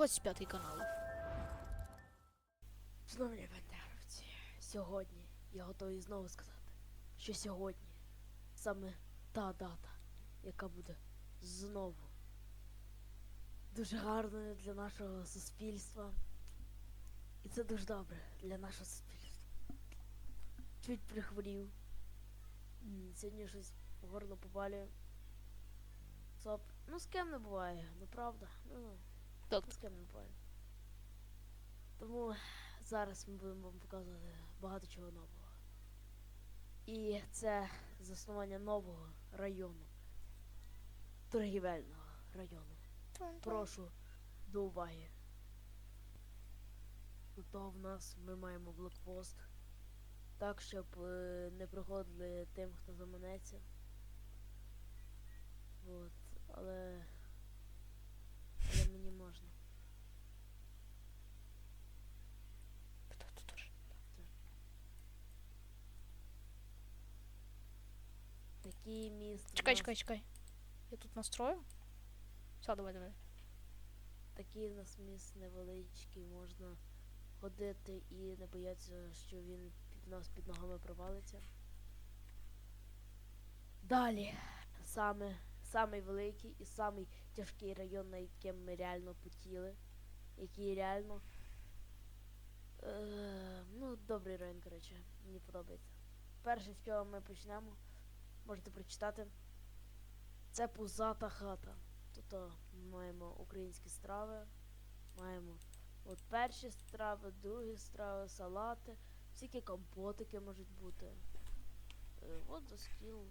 25 канал. Шановні бандеровці, сьогодні я готовий знову сказати, що сьогодні саме та дата, яка буде знову дуже гарною для нашого суспільства. І це дуже добре для нашого суспільства. Чуть прихворів. Сьогодні щось горло побалює. Соп. Ну з ким не буває, ну правда. Ну, Так, не буває. Тому зараз ми будемо вам показувати багато чого нового. І це заснування нового району. Торгівельного району. Прошу до уваги. Тут в нас ми маємо блокпост. Так, щоб е, не проходили тим, хто заманеться. От. Але мені можна. Такий міст. Чекай, чекай, чекай. Я тут настрою. Все, давай, давай. Такий у нас міст невеличкий, можна ходити і не боятися, що він під нас під ногами провалиться. Далі, саме, самий великий і самий тяжкий район, на яким ми реально потіли. Який реально. Е, ну, добрий район, коротше, мені подобається. Перше, з чого ми почнемо, можете прочитати. Це пузата хата. Тут о, ми маємо українські страви, маємо от перші страви, другі страви, салати, всякі компотики можуть бути. Е, от за стіл.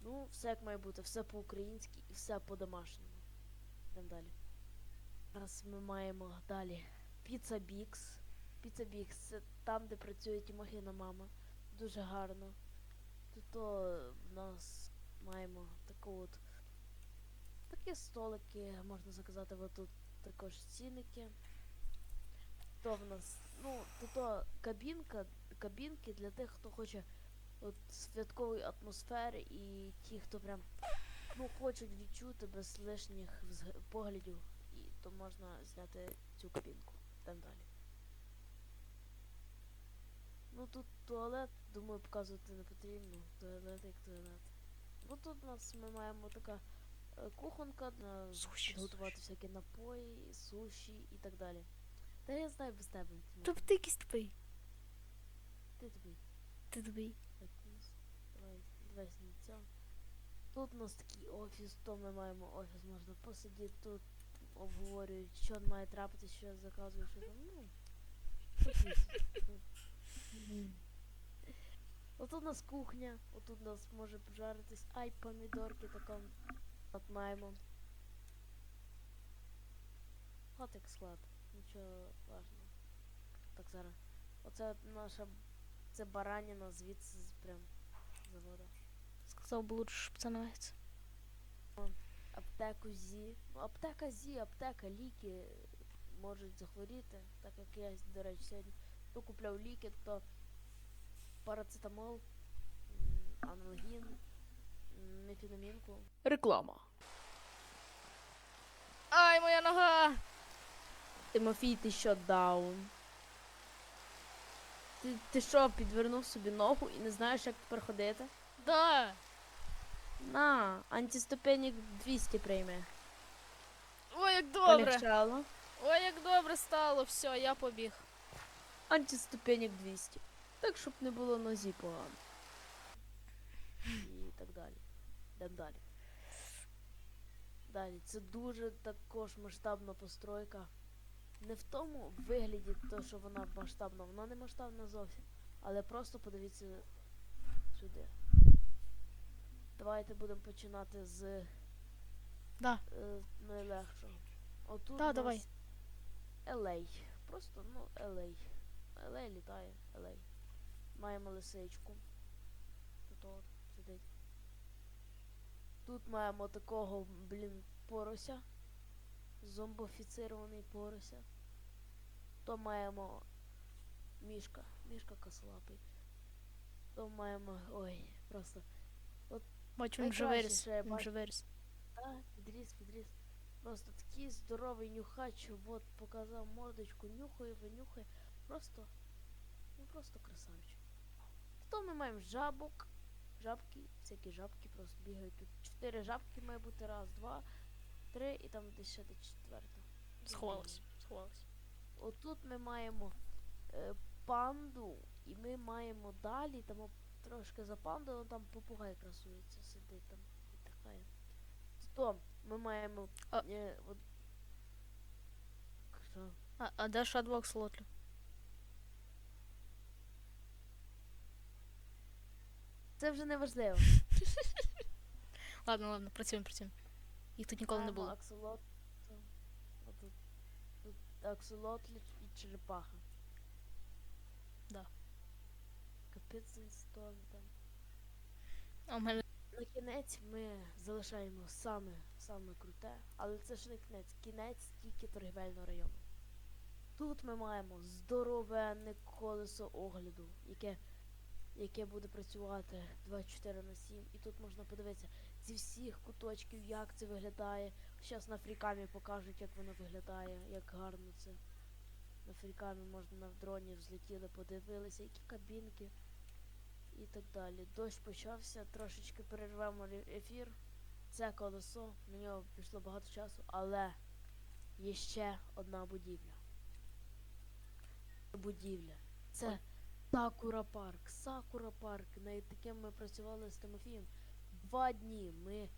Ну, все як має бути, все по-українськи і все по-домашньому. Йдемо далі. Зараз ми маємо далі Піца Бікс. Піца Бікс це там, де працює Тімохіна мама. Дуже гарно. Тут в нас маємо таку от Такі столики можна заказати, от тут також цінники. То в нас, ну, тут о, кабінка, кабінки для тих, хто хоче от святкової атмосфери і ті, хто прям ну, хочуть відчути без лишніх поглядів, і то можна зняти цю кабінку. Там далі. Ну тут туалет, думаю, показувати не потрібно. Туалет як туалет. Ну тут у нас ми маємо така е, кухонка на Суші, готувати всякі напої, суші і так далі. Та я знаю без тебе. Тобто ти якийсь тупий. Ти тобі. Ти тупий. Так, ну, давай, давай з. Тут у нас такий офіс, то ми маємо офіс, можна посидіти тут, обговорюють, що має трапити, що я заказую, що там, ну. Отут у нас кухня, отут у нас може пожаритись, ай, помідорки така. От маємо. От склад, нічого важного. Так зараз. Оце наша це бараніна звідси прям заводу. Сказав би лучше, щоб це називається. Аптеку ЗІ. Ну, аптека ЗІ, аптека, ліки можуть захворіти, так як я, до речі, сьогодні то купляв ліки, то парацетамол, м, анальгін. Реклама. Ай, моя нога! Тимофій, ти що даун? Ти, ти що, підвернув собі ногу і не знаєш, як тепер ходити? Да! На, антиступенік 200 прийме. Ой, як добре! Полегчало. Ой, як добре стало, все, я побіг. Антиступенік 200. Так, щоб не було нозі погано. І так далі. Йдемо далі. Далі. Це дуже також масштабна постройка. Не в тому вигляді, то, що вона масштабна, вона не масштабна зовсім. Але просто подивіться сюди. Давайте будемо починати з Да. е, найлегшого. Отут Да, у нас давай. LA. Просто, ну, LA. LA літає, LA. Маємо лисичку. Тут от сидить. Тут маємо такого, блін, порося. Зомбофіцирований порося. То маємо мішка. Мішка кослапий. То маємо. Ой, просто. Бачу, він виріс. Виріс. Так, підріс, підріс. Просто такий здоровий нюхач, от показав мордочку, нюхає, винюхає. Просто, ну просто красавчик. Потім ми маємо жабок. Жабки, всякі жабки просто бігають. Тут чотири жабки має бути. Раз, два, три і там десь ще до четверта. Сховалась. Сховалась. Отут ми маємо е, панду, і ми маємо далі, там трошки за панду, он там попугай красується, сидить там, і віддихає. Стоп, ми маємо. А- Е, от... А, а де Shadow Axolotl? Це вже не важливо. Ладно, ладно, працюємо, працюємо. Їх тут ніколи не було. Аксолот. Аксолотль і черепаха. Да. Капець інстон там. А у мене На кінець ми залишаємо саме, саме круте, але це ж не кінець, кінець тільки торгівельного району. Тут ми маємо здоровенне колесо огляду, яке, яке буде працювати 24 на 7. І тут можна подивитися зі всіх куточків, як це виглядає. Зараз на фрікамі покажуть, як воно виглядає, як гарно це. На фрікамі можна на дроні взлетіли, подивилися, які кабінки і так далі. Дощ почався, трошечки перервемо ефір. Це колесо, на нього пішло багато часу, але є ще одна будівля. Будівля. Це Сакура парк. Сакура парк, над яким ми працювали з Тимофієм. Два дні ми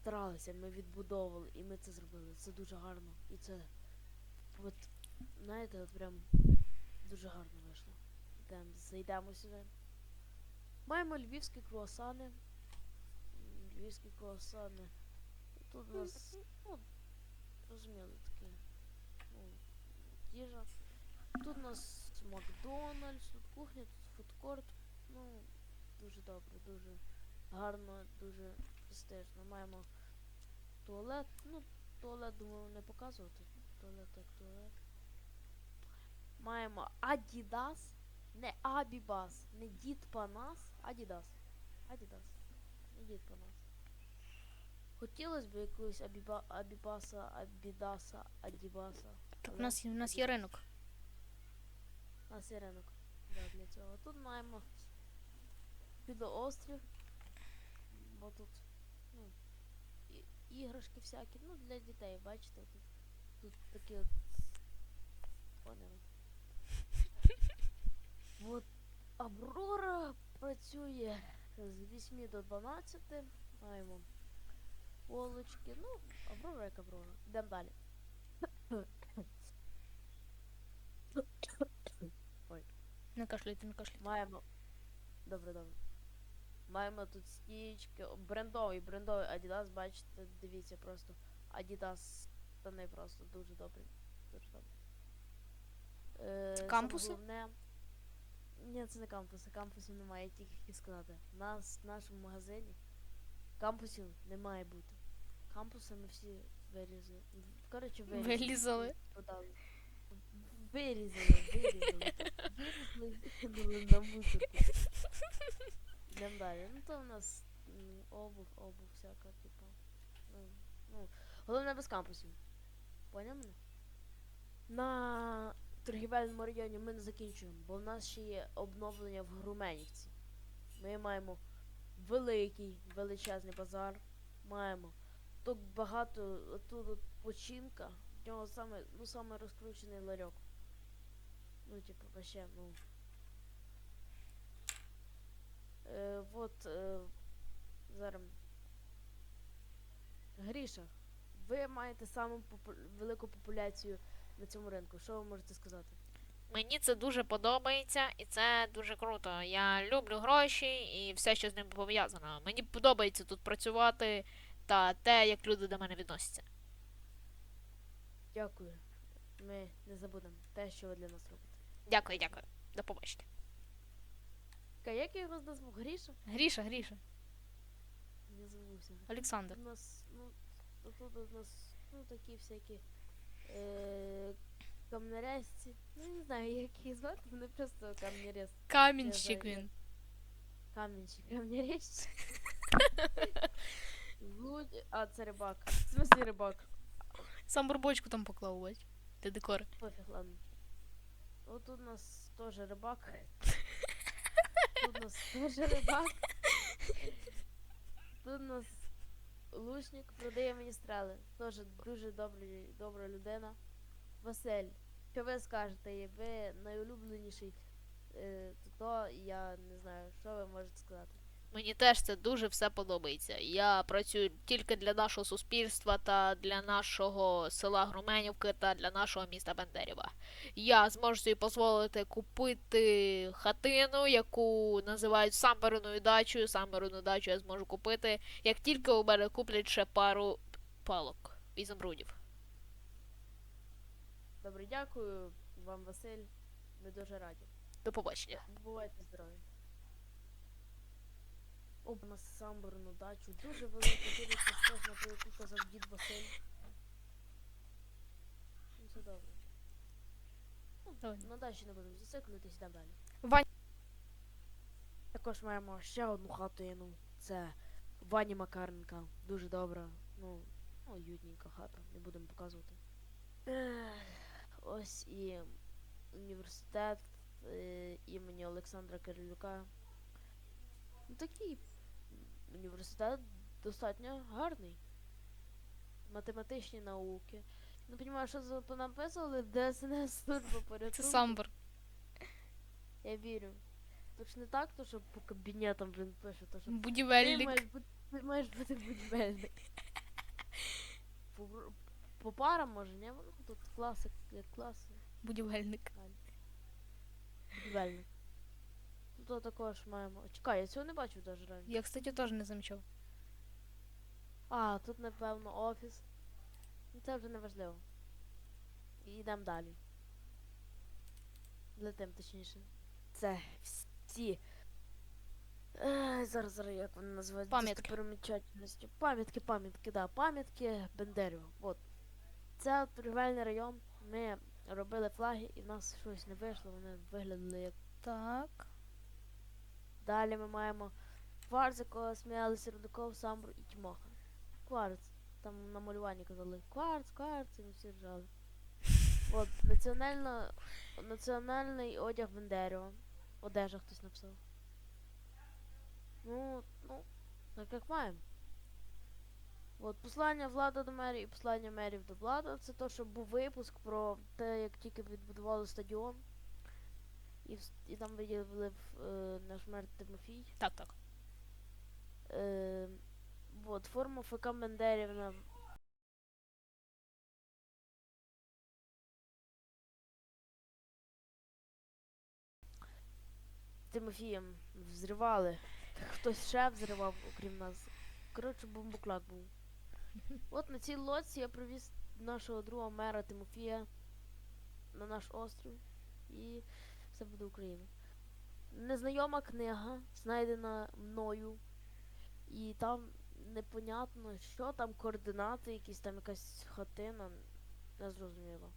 старалися, ми відбудовували, і ми це зробили. Це дуже гарно. І це, от, знаєте, от прям дуже гарно вийшло. Йдемо, зайдемо сюди. Маємо львівські круасани. Львівські круасани. Тут у нас, ну, розуміли таке. Ну, їжа. Тут у нас Макдональдс, кухня, тут фудкорт. Ну, дуже добре, дуже гарно, дуже престижно. Маємо туалет. Ну, туалет, думаю, не показувати. Туалет як туалет. Маємо Adidas. Не Абібас, не Дід Панас, Адідас. Адідас. Не Дід Панас. Хотілося б якогось Абіба, Абібаса, Абідаса, Адібаса. так у але нас, є- ринок. у нас є ринок. Да, для цього. Тут маємо підоострів. Бо тут ну, і, іграшки всякі. Ну, для дітей, бачите, тут, тут такі от. Поняли. От Аврора працює з 8 до 12. Маємо полочки. Ну, Аврора як Аврора. Йдемо далі. Не кашляйте, не кашляйте. Маємо. Добре, добре. Маємо тут стічки. Брендовий, брендовий Adidas, бачите, дивіться просто. Adidas штани просто дуже добрі. Дуже добрі. Е, Кампуси? Головне... Ні, це не кампуси. Кампусів немає, я тільки хотів сказати. У нас в нашому магазині кампусів не має бути. Кампуси ми всі вирізали. Коротше, вирізали. Вилізали. Вирізали, вирізали. Вирізали на мусорку. Йдемо далі. Ну то в нас м, обув, обув всяка, типу. Ну, ну, головне без кампусів. Поняв мене? На торгівельному районі ми не закінчуємо, бо в нас ще є обновлення в Груменівці. Ми маємо великий, величезний базар. Маємо тут багато тут починка. В нього саме, ну, саме розкручений ларьок. Ну, типу, вообще, ну. Е, вот е, зараз. Гріша, ви маєте саму попу- велику популяцію на цьому ринку. Що ви можете сказати? Мені це дуже подобається, і це дуже круто. Я люблю гроші і все, що з ними пов'язано. Мені подобається тут працювати та те, як люди до мене відносяться. Дякую. Ми не забудемо те, що ви для нас робите. Дякую, дякую. До побачення. Чекай, як я його назву? Гріша? Гріша, Гріша. Не забувся. Олександр. У нас, ну, тут у нас, ну, такі всякі е, камнерезці. Ну, я не знаю, як їх звати, вони просто камнерез. Камінщик він. Камінчик, камнерезці. Лудь, а, це рибак. В смысле рибак? Сам бурбочку там поклав, бач. Для декора. Пофіг, ладно. От тут у нас теж рибак. Тут у нас теж рибак. Тут у нас лучник продає мені стрели. Теж дуже добрий, добра людина. Василь, що ви скажете? Ви найулюбленіший е, то я не знаю, що ви можете сказати. Мені теж це дуже все подобається. Я працюю тільки для нашого суспільства та для нашого села Груменівки та для нашого міста Бендерєва. Я зможу собі дозволити купити хатину, яку називають самберною дачею. Самберну дачу я зможу купити, як тільки у мене куплять ще пару палок ізумрудів. Добре, дякую вам, Василь. Ми дуже раді. До побачення. Бувайте здорові. О, у нас самборну дачу. Дуже велика, дуже коштовна, про яку казав дід Василь. Ну, все добре. Ну, Давай. на дачі не будемо зациклюватись, йдемо далі. Вань. Також маємо ще одну хатину. Це Вані Макаренка. Дуже добра. Ну, ну, уютненька хата, не будемо показувати. Ось і університет е, імені Олександра Кирилюка. Ну, такий університет достатньо гарний. Математичні науки. Не розумію, що за понаписували ДСНС служба порятунку. Це самбур. Я вірю. Тож не так, то що по кабінетам він пише, то що ти маєш ти маєш бути будівельник. По, по парам може, ні? Ну тут класи, як класи. Будівельник. Будівельник. Тут також маємо. Чекай, я цього не бачив навіть раніше. Я, кстати, теж не замічав. А, тут напевно офіс. Ну це вже не важливо. І йдемо далі. Летим точніше. Це всі. Е, зараз, зараз, як вони називають? Пам'ятки. Достопримічательності. Пам'ятки, пам'ятки, да, пам'ятки Бендерєва. От. Це торгівельний район. Ми робили флаги і в нас щось не вийшло, вони виглядали як Так. Далі ми маємо кварц, якого сміялися Рудаков, Самбур і Тімоха. Кварц. Там на малюванні казали кварц, кварц, і ми всі ржали. От, національно, національний одяг Бендерєва. Одежа хтось написав. Ну, ну, так як маємо. От, послання влада до мерії і послання мерів до влади. Це то, що був випуск про те, як тільки відбудували стадіон. І, і там виділили е, наш мер Тимофій. Так, так. Е, от, форма ФК Бендерівна. Тимофієм взривали. Хтось ще взривав, окрім нас. Коротше, бомбоклак був. От на цій лодці я привіз нашого друга мера Тимофія на наш острів. І все буде Україна. Незнайома книга, знайдена мною. І там непонятно, що там координати, якісь там якась хатина. Не зрозуміло.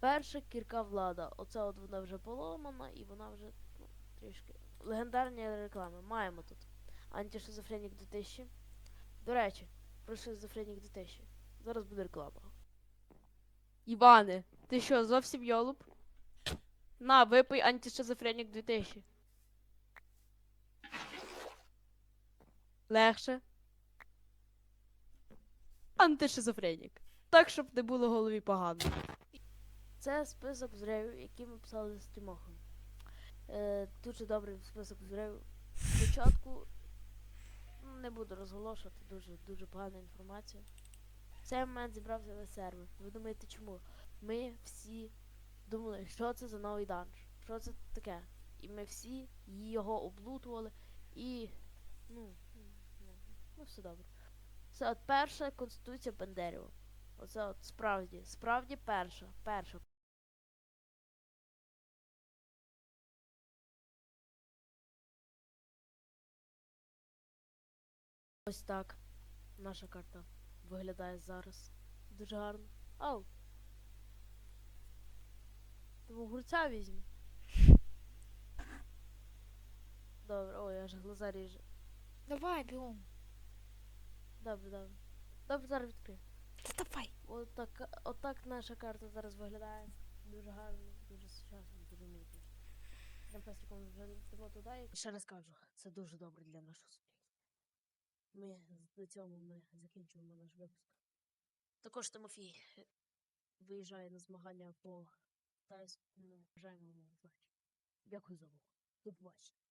Перша кірка влада. Оце от вона вже поломана і вона вже ну, трішки. Легендарні реклами. Маємо тут. Антишизофренік 2000. До речі, про шизофренік 2000. Зараз буде реклама. Іване, ти що, зовсім йолуп? На, випий антишизофренік 2000. Легше. Антишизофренік. Так, щоб не було голові погано. Це список зривів, які ми писали з Тимохом. Е, дуже добрий список зривів. Спочатку ну, не буду розголошувати, дуже, дуже погана інформація. В цей момент зібрався весь сервер. Ви думаєте, чому? Ми всі думали, що це за новий данж, що це таке. І ми всі його облутували і. Ну, ну, все добре. Це от перша конституція Бендерєва. Оце от справді, справді перша. Перша. Ось так наша карта виглядає зараз. Дуже гарно. Ау! Тому огурця візьму. Добре, ой, аж глаза ріже. Давай, бігом. Добре, добре. Добре, зараз відкрию. Та давай. Отак, отак наша карта зараз виглядає. Дуже гарно, дуже сучасно, дуже дуже. Нам песиком вже летимо туди. І ще раз кажу, це дуже добре для нашого суспільства. Ми на цьому ми закінчуємо наш випуск. Також Тимофій виїжджає на змагання по тайському. Бажаємо вам удачі. Дякую за увагу. До побачення.